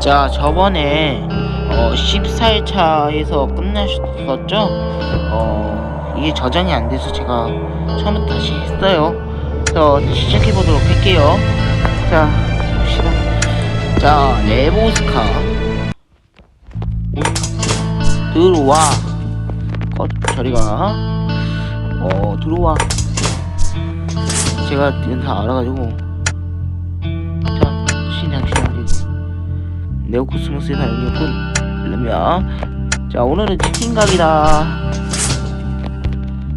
자, 저번에 어, 14일차에서 끝나셨었죠? 어, 이게 저장이 안 돼서 제가 처음부터 다시 했어요. 그래서 다시 시작해 보도록 할게요. 자, 봅시다. 자, 레보스카. 들어와. 거, 저리가. 어, 들어와. 제가 다 알아가지고. 자, 신장, 신장. 네오코스모스의 사용이었군. 그러면 자 오늘은 치킨각이다.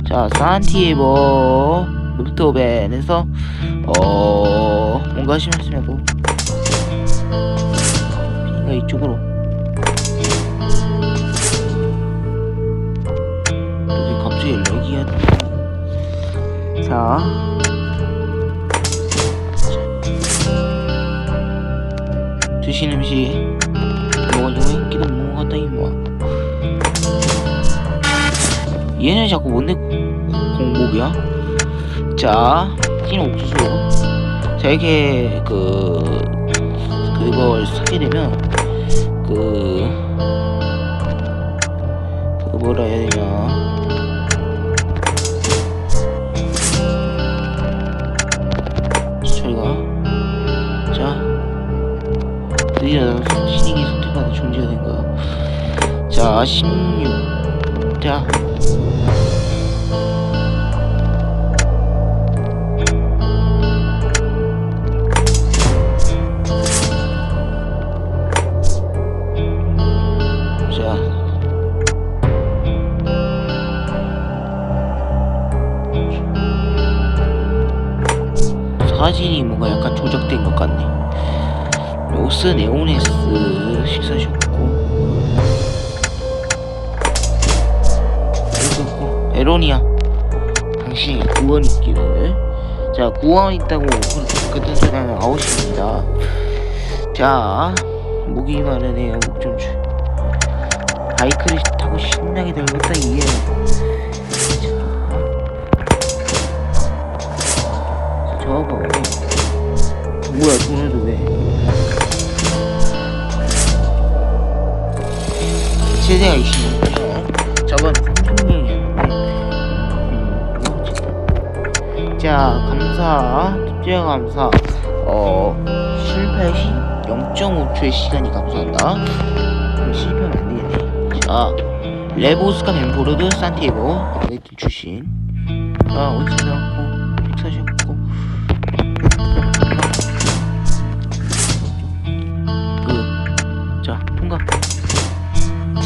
자 산티에버 루프토벤에서 어 뭔가 심했음에도 비가 이쪽으로 갑자기 렉이야 자 드신 음식 먹어주고 인기도 못 먹었다 이모야 얘는 자꾸 뭔데? 공복이야? 자 흰 옥수수. 자 이렇게 그 그걸 사게 되면 그, 그 뭐라 해야 되냐 드디어 신에게 선택받은 존재가 된 거야. 자, 16. 자. 자. 사진이 뭔가 약간 조작된 것 같네. 로스 네오네스 식사 셨고 그리고 에로니아 당신이 구원 있기를 자 구원 있다고 그랬던 소리는 아웃입니다. 자 목이 마르네요 목좀 주 바이크를 타고 신나게 달렸다 이게. 자 저거 봐 뭐야 돈을 왜 세대가 있으면 저건 삼성용이었는데 음, 자 감사. 특별 감사. 어 실패 시 0.5초의 시간이 감소한다. 그럼 실패하면 안 되겠네. 자 레보스카 벤포르드 산티에고 레이튼 출신. 자 어디서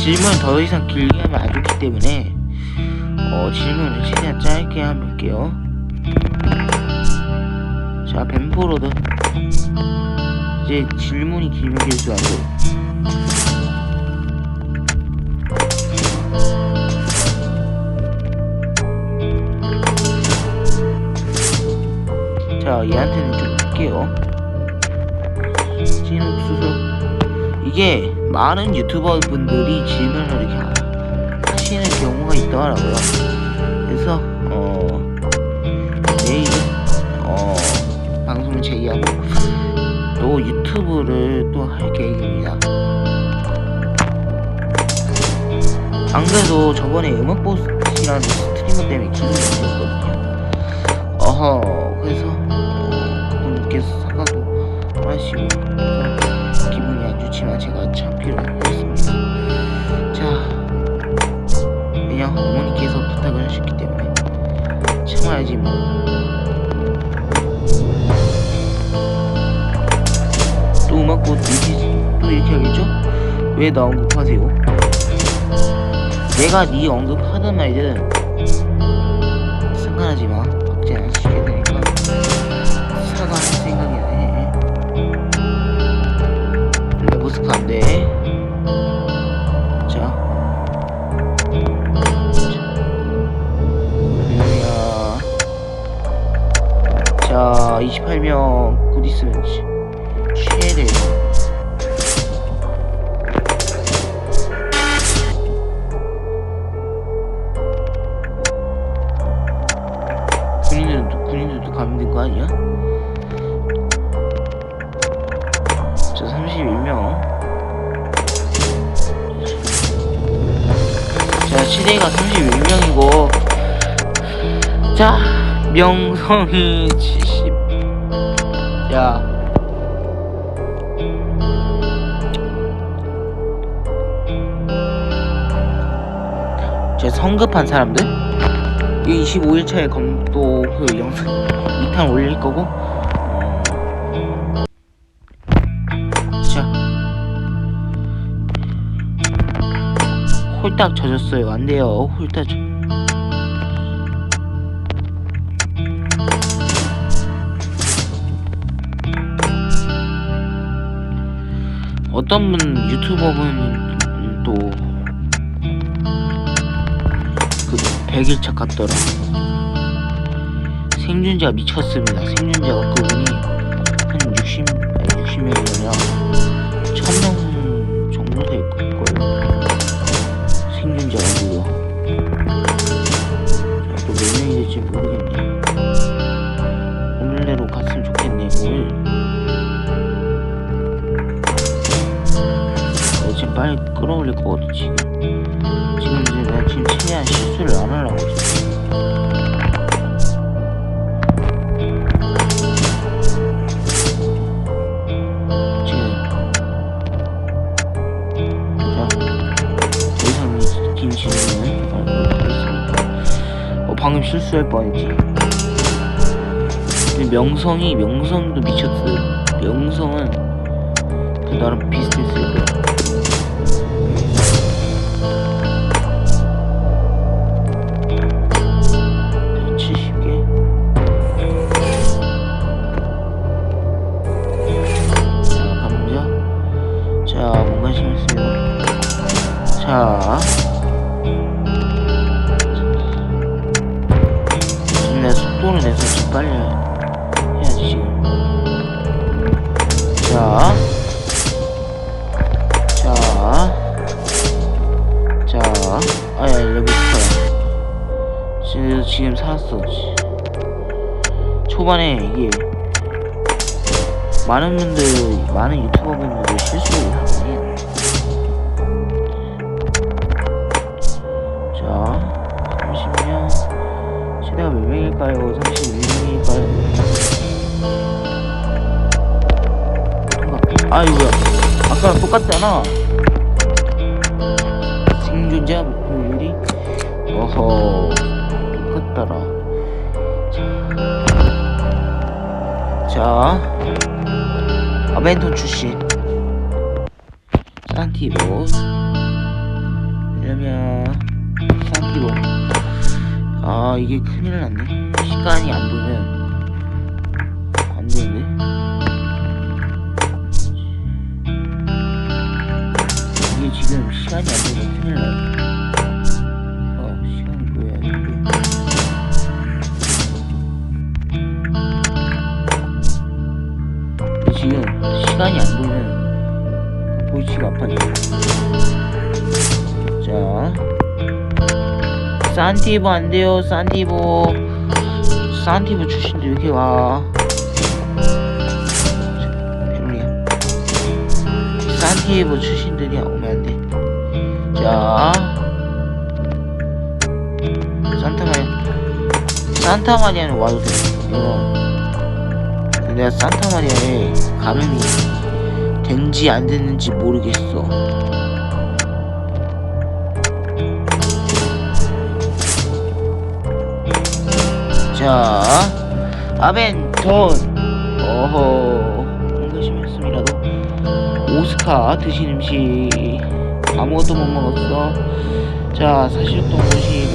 질문 더 이상 길게 하면 안 좋기 때문에 어 질문을 최대한 짧게 해볼게요. 자 벤포로드. 이제 질문이 길면 안 돼요 자 얘한테는 좀 할게요. 찐옥수수 이게 많은 유튜버 분들이 질문을 이렇게 하- 하시는 경우가 있더라고요. 그래서 어 내일 어 방송을 제의하고 또 유튜브를 또 할 계획입니다. 안 그래도 저번에 음악보스라는 스트리머 때문에 기분이 나빴거든요. 어허 그래서 어, 그분께서 사과도 하시고 참아야지 뭐. 또 음악고 이렇게 또 이렇게 하겠죠? 왜 나 언급하세요? 내가 네 언급하든 말든 있는 거 아니야? 저 32명 자 시대가 32명이고 자 명성이 70 야. 제 성급한 사람들? 이 25일차에 검도 그 영상 2탄 올릴 거고. 어... 자. 홀딱 젖었어요. 안 돼요. 홀딱 젖... 어떤 분 유튜버 분 100일차 갔더라. 생존자 미쳤습니다. 생존자가 그분이 한 60, 60명이냐 1000명 정도 될 거예요. 생존자가 무려 또몇 명이 될지 모르겠네. 오늘 내로 갔으면 좋겠네 오늘. 어, 지금 빨리 끌어올릴 거거든 지금 최대한 실수를 안 하려고 하겠습니다. 어, 방금 실수할 뻔했지. 근데 명성이 명성도 미쳤어요. 명성은 그 나름 비슷했을 거 살았어. 초반에 이게 많은 분들, 많은 유튜버분들 실수를 하네. 자, 30명. 시대가 몇 명일까요? 31명일까요? 아이고야. 아까랑 똑같잖아. 생존자 목표율이 어허 똑같더라. 자, 자. 아벤톤 출신. 산티보 이러면 산티보. 아 이게 큰일 났네. 시간이 안 보면 안 되는데 이게 지금 시간이 안 되면 큰일 나 시간이 안 보면 보이치가 아파져 자. 산티보 안 돼요 산티보 산티보 출신들 이렇게 와. 별로야. 산티보 출신들이 오면 안 돼 자. 산타마리아 산타마리아는 와도 돼. 이거 내가 산타마리아에 감염이 된지 안 됐는지 모르겠어 자, 아벤톤. 어허, 뭔가 심했습니다도 오스카 드신 음식 아무것도 못 먹었어. 자, 사실도 음식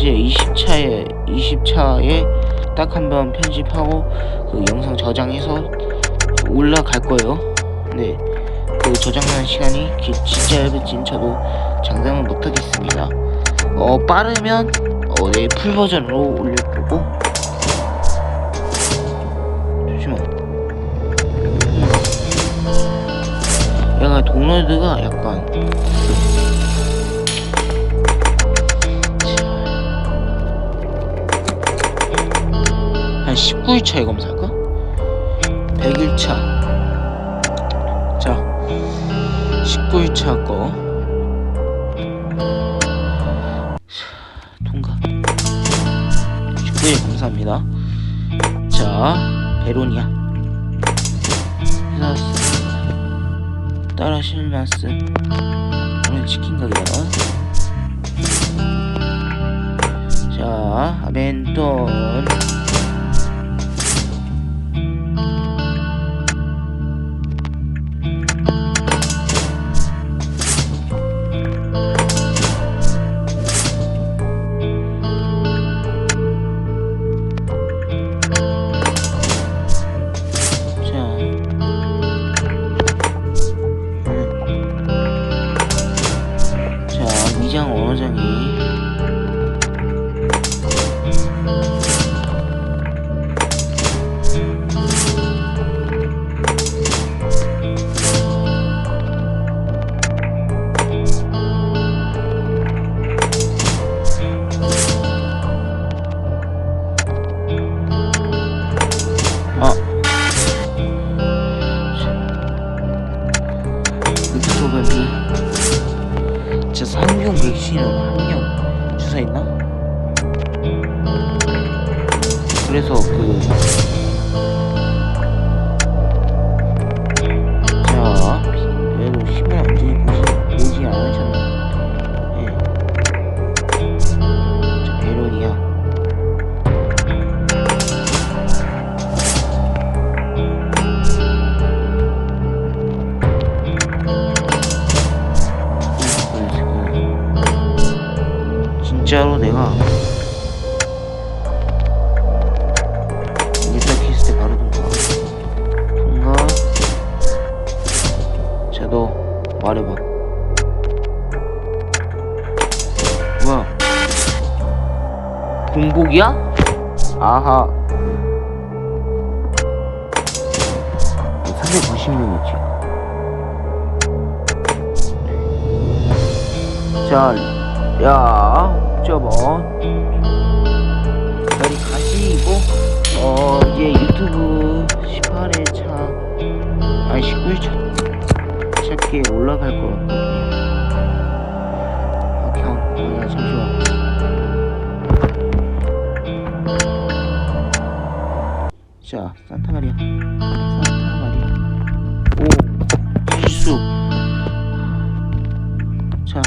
이제 20차에 20차에 딱 한 번 편집하고 그 영상 저장해서 올라갈 거예요. 근데 그 저장하는 시간이 기- 진짜 얇을진 저도 장담은 못하겠습니다. 어 빠르면 어 내일 풀 버전으로 올릴 거고 잠시만 얘가 도널드가 약간 19일차에 검사할까? 100일차. 자 19일차 거. 통과. 19일 감사합니다. 자 베로니아. 해놨어 따라 실마스 오늘 치킨 가게다. 자 아벤톤 위장 상용 백신은 한명 주사 있나? 그래서 그 진짜로 내가 일단 키스 때 바로 통과 통과 자너 말해봐. 뭐야? 공복이야? 아하. 390명이지. 자, 야, 옥저버. 여기 가시고, 어, 이제 유튜브 18회차, 아니, 19회차, 짧게 올라갈 거거든요. 아, 형, 아, 잠시만. 자, 산타마리아. 산타마리아. 오, 실수. 자.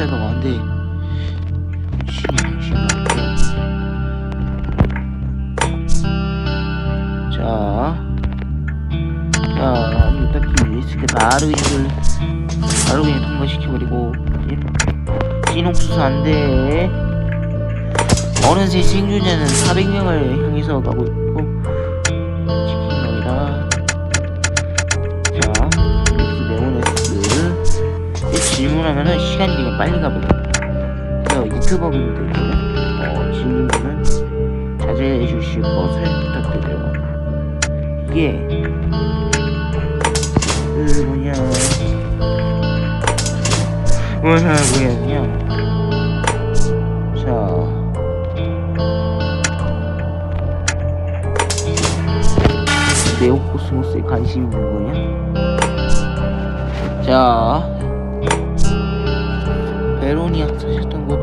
힘세가 많은데. 자, 자, 딱히 있을 때 바로 이걸 바로 그냥 통과시켜버리고 찐옥수수 안돼 어느새 생존자는 400명을 향해서 가고 질문하면은 시간이 되게 빨리 가버려. 그래서 유튜버분들 어, 질문은 자제해 주실 것을 부탁드려요. 이게 그 뭐냐 뭐냐 뭐냐면 자. 네오코스모스에 관심 있는 거냐? 자, 베로니아 사셨던 곳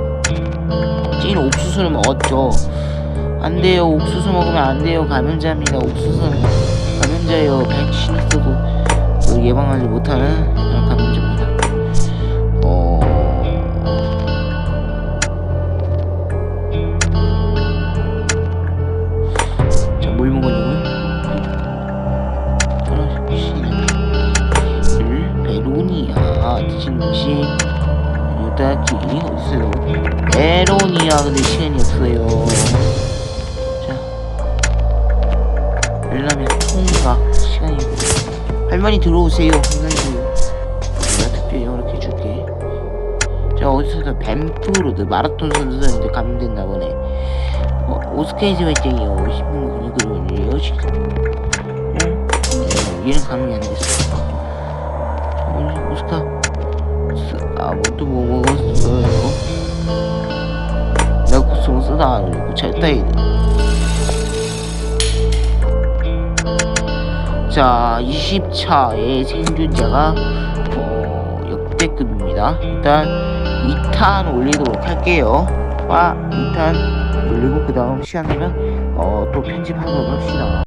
찐 옥수수를 먹었죠. 안 돼요. 옥수수 먹으면 안 돼요. 감염자입니다. 옥수수는 감염자예요. 백신 있어도 그 예방하지 못하는 그런 감염자입니다. 어. 자, 뭘 먹었냐고요? 를 베로니아 드신 음식 요다지 어딨어요 베로니아 근데 시간이 없어요 자 열라면 통과 시간이 할머니 들어오세요 할머니 내가 특별히 어디서 뱀프로드 마라톤 선수였는데 감염됐나 보네 어, 오스케이즈 발정이요 50분 근육으로 예? 얘는 감염이 안 됐어 어, 오스카 쓰- 아무것도 못 먹었어요. 내가 고소를 쓰다 안 올리고 절대 자 20차의 생존자가 어, 역대급입니다. 일단 2탄 올리도록 할게요. 와 2탄 올리고 그 다음 시간 되면 어, 또 편집하도록 합시다